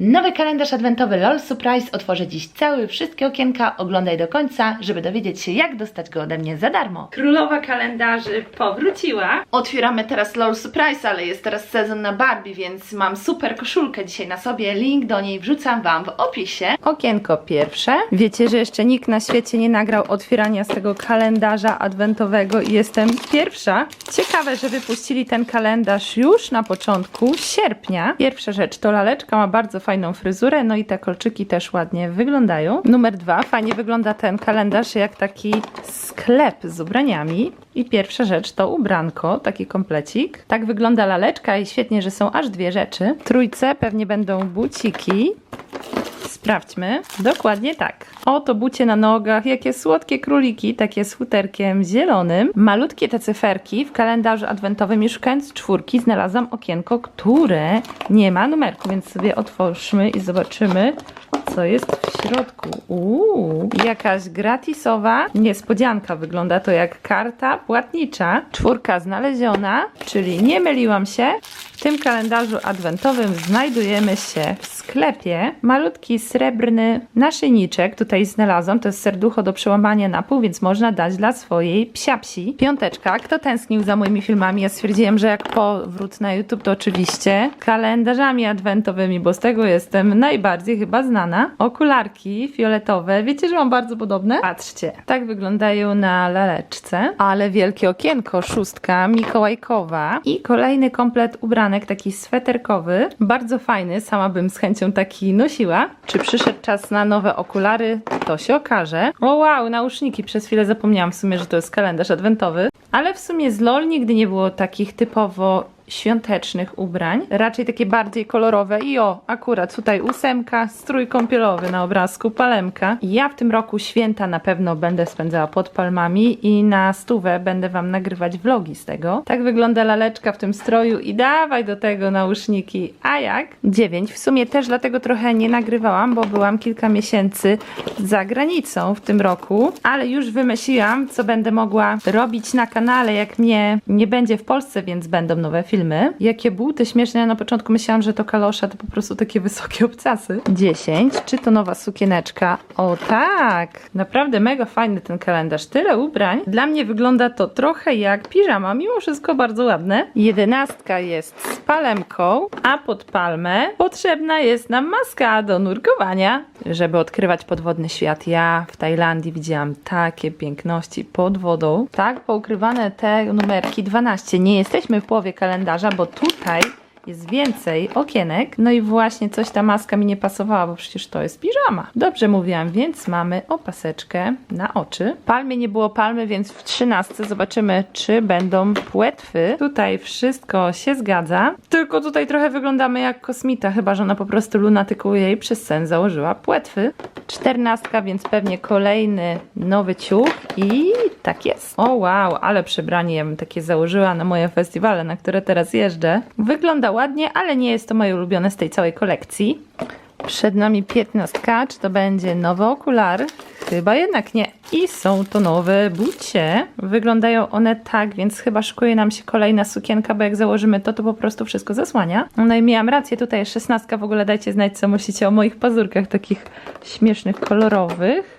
Nowy kalendarz adwentowy LOL Surprise otworzę dziś cały, wszystkie okienka, oglądaj do końca, żeby dowiedzieć się jak dostać go ode mnie za darmo. Królowa kalendarzy powróciła. Otwieramy teraz LOL Surprise, ale jest teraz sezon na Barbie, więc mam super koszulkę dzisiaj na sobie, link do niej wrzucam Wam w opisie. Okienko pierwsze. Wiecie, że jeszcze nikt na świecie nie nagrał otwierania z tego kalendarza adwentowego i jestem pierwsza. Ciekawe, że wypuścili ten kalendarz już na początku sierpnia. Pierwsza rzecz to laleczka ma bardzo fajną fryzurę, no i te kolczyki też ładnie wyglądają. Numer dwa, fajnie wygląda ten kalendarz jak taki sklep z ubraniami. I pierwsza rzecz to ubranko, taki komplecik. Tak wygląda laleczka i świetnie, że są aż dwie rzeczy. W trójce pewnie będą buciki. Sprawdźmy. Dokładnie tak. Oto bucie na nogach, jakie słodkie króliki, takie z futerkiem zielonym. Malutkie te cyferki w kalendarzu adwentowym szukając czwórki znalazłam okienko, które nie ma numerku, więc sobie otwórzmy i zobaczymy, co jest w środku. Uuu, jakaś gratisowa niespodzianka. Wygląda to jak karta płatnicza. Czwórka znaleziona, czyli nie myliłam się. W tym kalendarzu adwentowym znajdujemy się w sklepie malutki srebrny naszyjniczek. Tutaj znalazłam, to jest serducho do przełamania na pół, więc można dać dla swojej psiapsi. Piąteczka, kto tęsknił za moimi filmami? Ja stwierdziłam, że jak powrót na YouTube, to oczywiście kalendarzami adwentowymi, bo z tego jestem najbardziej chyba znana. Okularki fioletowe, wiecie, że mam bardzo podobne? Patrzcie, tak wyglądają na laleczce, ale wielkie okienko, szóstka mikołajkowa i kolejny komplet taki sweterkowy, bardzo fajny, sama bym z chęcią taki nosiła. Czy przyszedł czas na nowe okulary? To się okaże. O wow, nauszniki, przez chwilę zapomniałam w sumie, że to jest kalendarz adwentowy. Ale w sumie z LOL nigdy nie było takich typowo świątecznych ubrań, raczej takie bardziej kolorowe i o, akurat tutaj ósemka, strój kąpielowy na obrazku, palemka. Ja w tym roku święta na pewno będę spędzała pod palmami i na stówę będę Wam nagrywać vlogi z tego. Tak wygląda laleczka w tym stroju i dawaj do tego nauszniki. A jak? 9. W sumie też dlatego trochę nie nagrywałam, bo byłam kilka miesięcy za granicą w tym roku, ale już wymyśliłam, co będę mogła robić na kanale, jak mnie nie będzie w Polsce, więc będą nowe filmy. Jakie buty śmieszne. Ja na początku myślałam, że to kalosze, to po prostu takie wysokie obcasy. 10. Czy to nowa sukieneczka? O tak! Naprawdę mega fajny ten kalendarz. Tyle ubrań. Dla mnie wygląda to trochę jak piżama, mimo wszystko bardzo ładne. Jedenastka jest z palemką, a pod palmę potrzebna jest nam maska do nurkowania, żeby odkrywać podwodny świat. Ja w Tajlandii widziałam takie piękności pod wodą. Tak poukrywane te numerki 12. Nie jesteśmy w połowie kalendarza, bo tutaj jest więcej okienek. No i właśnie coś ta maska mi nie pasowała, bo przecież to jest piżama. Dobrze mówiłam, więc mamy opaseczkę na oczy. Palmy nie było palmy, więc w trzynastce zobaczymy, czy będą płetwy. Tutaj wszystko się zgadza. Tylko tutaj trochę wyglądamy jak kosmita, chyba że ona po prostu lunatykuje i przez sen założyła płetwy. Czternastka, więc pewnie kolejny nowy ciuch i tak jest. O wow, ale przebranie ja bym takie założyła na moje festiwale, na które teraz jeżdżę. Wygląda ładnie, ale nie jest to moje ulubione z tej całej kolekcji. Przed nami piętnastka, czy to będzie nowy okular? Chyba jednak nie. I są to nowe bucie. Wyglądają one tak, więc chyba szykuje nam się kolejna sukienka, bo jak założymy to, to po prostu wszystko zasłania. No i miałam rację, tutaj jest szesnastka, w ogóle dajcie znać, co myślicie o moich pazurkach takich śmiesznych, kolorowych.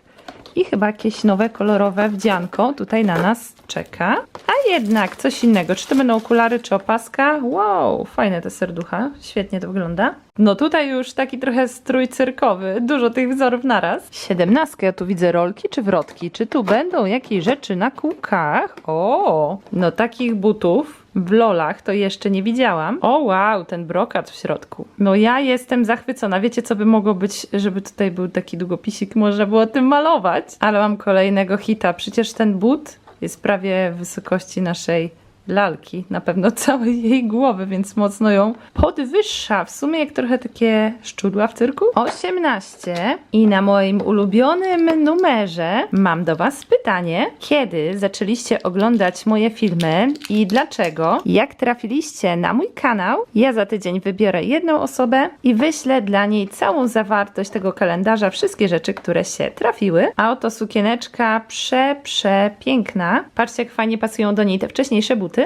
I chyba jakieś nowe kolorowe wdzianko tutaj na nas czeka. A jednak coś innego. Czy to będą okulary, czy opaska? Wow, fajne te serducha. Świetnie to wygląda. No tutaj już taki trochę strój cyrkowy. Dużo tych wzorów naraz. Siedemnastkę. Ja tu widzę rolki czy wrotki. Czy tu będą jakieś rzeczy na kółkach? O, no takich butów w lolach to jeszcze nie widziałam. O wow, ten brokat w środku. No ja jestem zachwycona. Wiecie, co by mogło być, żeby tutaj był taki długopisik, można było tym malować. Ale mam kolejnego hita. Przecież ten but jest prawie wysokości naszej lalki, na pewno całej jej głowy, więc mocno ją podwyższa. W sumie jak trochę takie szczudła w cyrku. 18 i na moim ulubionym numerze mam do Was pytanie. Kiedy zaczęliście oglądać moje filmy i dlaczego? Jak trafiliście na mój kanał? Ja za tydzień wybiorę jedną osobę i wyślę dla niej całą zawartość tego kalendarza, wszystkie rzeczy, które się trafiły. A oto sukieneczka prze, przepiękna. Patrzcie, jak fajnie pasują do niej te wcześniejsze buty.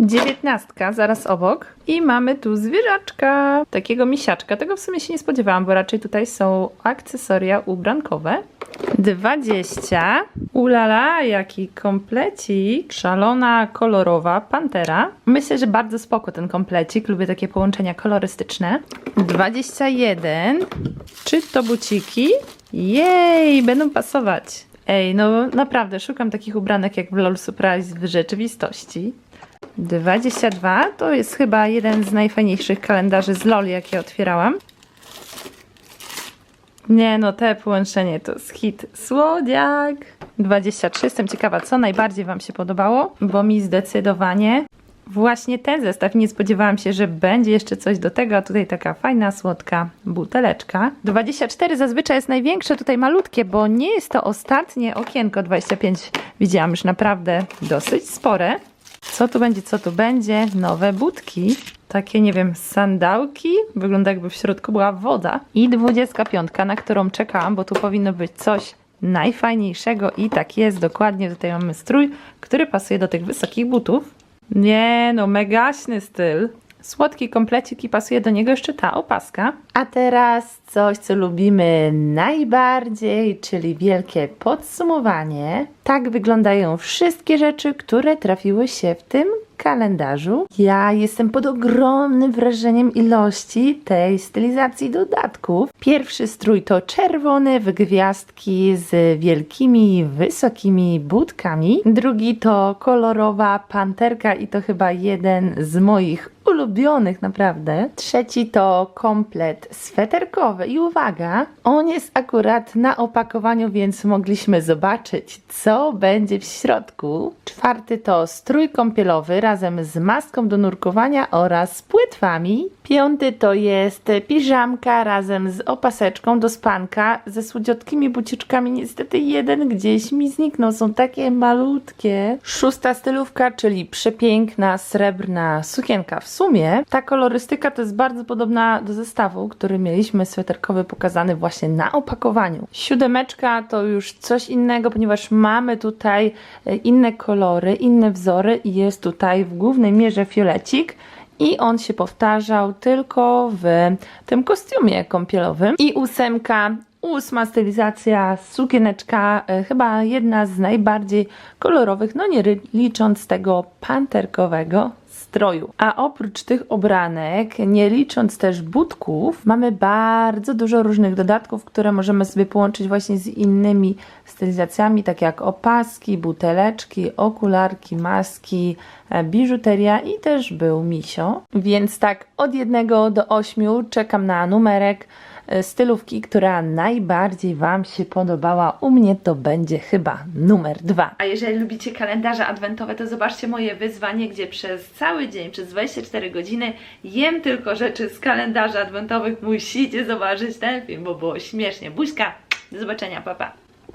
Dziewiętnastka zaraz obok. I mamy tu zwierzaczka, takiego misiaczka. Tego w sumie się nie spodziewałam, bo raczej tutaj są akcesoria ubrankowe. 20. Ulala, jaki komplecik. Szalona, kolorowa pantera. Myślę, że bardzo spoko ten komplecik. Lubię takie połączenia kolorystyczne. 21. Czy to buciki? Jej, będą pasować. Ej, no naprawdę, szukam takich ubranek jak w LOL Surprise w rzeczywistości. 22 to jest chyba jeden z najfajniejszych kalendarzy z LOL, jakie otwierałam. Nie no, te połączenie to jest hit. Słodziak! 23. Jestem ciekawa, co najbardziej Wam się podobało, bo mi zdecydowanie właśnie ten zestaw. Nie spodziewałam się, że będzie jeszcze coś do tego, a tutaj taka fajna, słodka buteleczka. 24 zazwyczaj jest największe, tutaj malutkie, bo nie jest to ostatnie okienko. 25 widziałam już naprawdę dosyć spore. Co tu będzie, co tu będzie? Nowe budki. Takie, nie wiem, sandałki. Wygląda jakby w środku była woda. I 25, na którą czekałam, bo tu powinno być coś najfajniejszego. I tak jest, dokładnie. Tutaj mamy strój, który pasuje do tych wysokich butów. Nie no, megaśny styl. Słodki komplecik i pasuje do niego jeszcze ta opaska. A teraz coś, co lubimy najbardziej, czyli wielkie podsumowanie. Tak wyglądają wszystkie rzeczy, które trafiły się w tym kalendarzu. Ja jestem pod ogromnym wrażeniem ilości tej stylizacji dodatków. Pierwszy strój to czerwony w gwiazdki z wielkimi, wysokimi budkami. Drugi to kolorowa panterka i to chyba jeden z moich ulubionych naprawdę. Trzeci to komplet sweterkowy i uwaga, on jest akurat na opakowaniu, więc mogliśmy zobaczyć, co będzie w środku. Czwarty to strój kąpielowy razem z maską do nurkowania oraz płetwami. Piąty to jest piżamka razem z opaseczką do spanka ze słodziutkimi buciczkami. Niestety jeden gdzieś mi zniknął, są takie malutkie. Szósta stylówka, czyli przepiękna srebrna sukienka w sumie. Ta kolorystyka to jest bardzo podobna do zestawu, który mieliśmy sweterkowy pokazany właśnie na opakowaniu. Siódemeczka to już coś innego, ponieważ mamy tutaj e, inne kolory, inne wzory i jest tutaj w głównej mierze fiolecik i on się powtarzał tylko w tym kostiumie kąpielowym. I ósemka, ósma stylizacja, sukieneczka, e, chyba jedna z najbardziej kolorowych, no nie licząc tego panterkowego stroju. A oprócz tych obranek, nie licząc też budków, mamy bardzo dużo różnych dodatków, które możemy sobie połączyć właśnie z innymi stylizacjami, tak jak opaski, buteleczki, okularki, maski, e, biżuteria i też był misio. Więc tak od jednego do ośmiu czekam na numerek stylówki, która najbardziej Wam się podobała. U mnie to będzie chyba numer dwa. A jeżeli lubicie kalendarze adwentowe, to zobaczcie moje wyzwanie, gdzie przez cały dzień, przez 24 godziny jem tylko rzeczy z kalendarzy adwentowych. Musicie zobaczyć ten film, bo było śmiesznie. Buźka, do zobaczenia, papa. Pa.